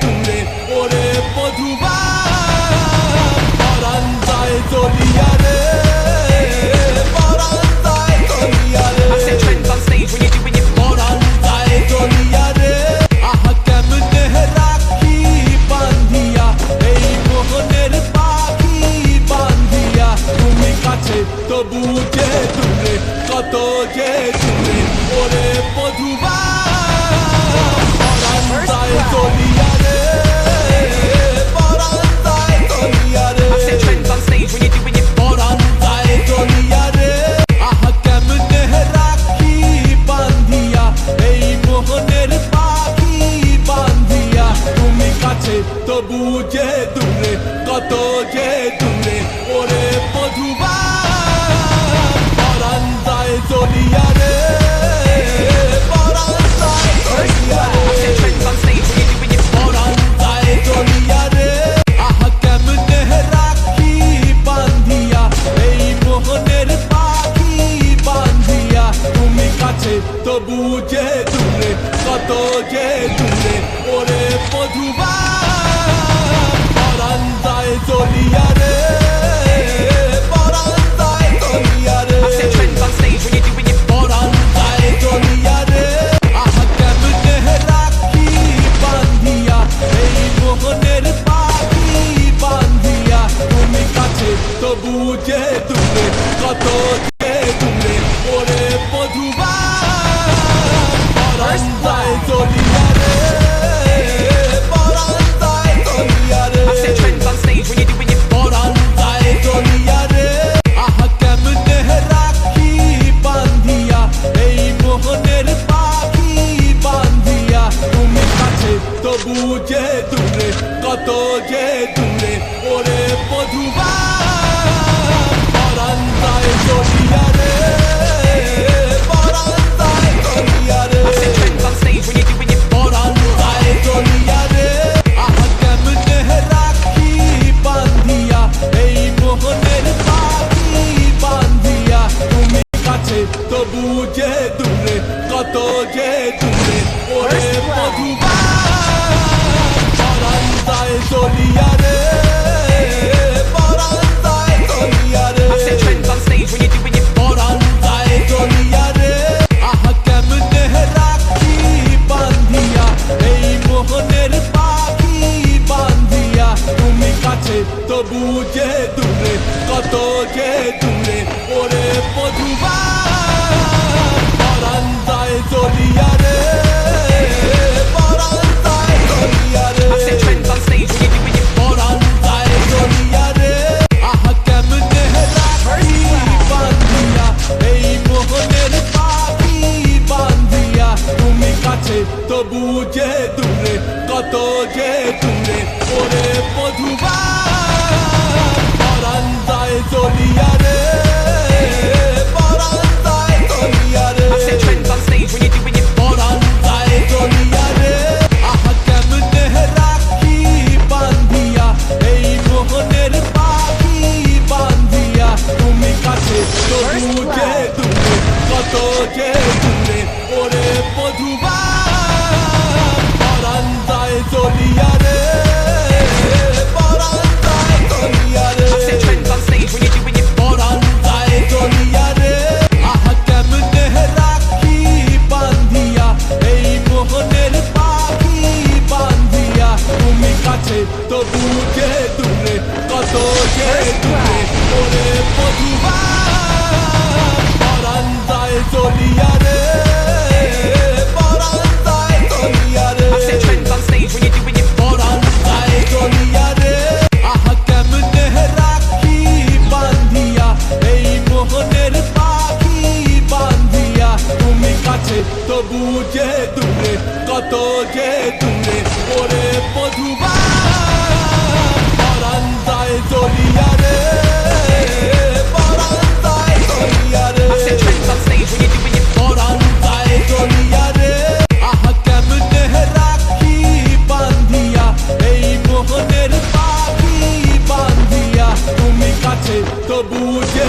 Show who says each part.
Speaker 1: দূরে ওরে মধুবা পরান্তায় চলিয়া রে পরান্তায় চলিয়া রে। পরান্তায় চলিয়া রে। আহ কেমনে রাখি বান্ধিয়া এই মোহনের পাখি বান্ধিয়া। তুমি কাছে তবু যে দূরে কত যে তুমি ওরে মধুবা first crowd.
Speaker 2: I said trends on stage when you're doing
Speaker 1: it. তবু যে দূরে কত যে দূরে todo. কত যে দূরে ওরে মধুবারান্দায় চলিয়া রে বান্ধিয়া এই বান্ধিয়া কাছে তবু যে দূরে কত যে বুঝে দূরে কত যে দূরে ওরে মধুবা পরান্তায় চলিয়া কত যে দূরে, ওরে মধুবা বারান্দায় জড়িয়া রে, বারান্দায় জড়িয়া রে। বারান্দায় জড়িয়া রে, আহা কেমনে রাখি বান্ধিয়া, এই মোহনের পাখি বান্ধিয়া। তুমি কাছে তবু যে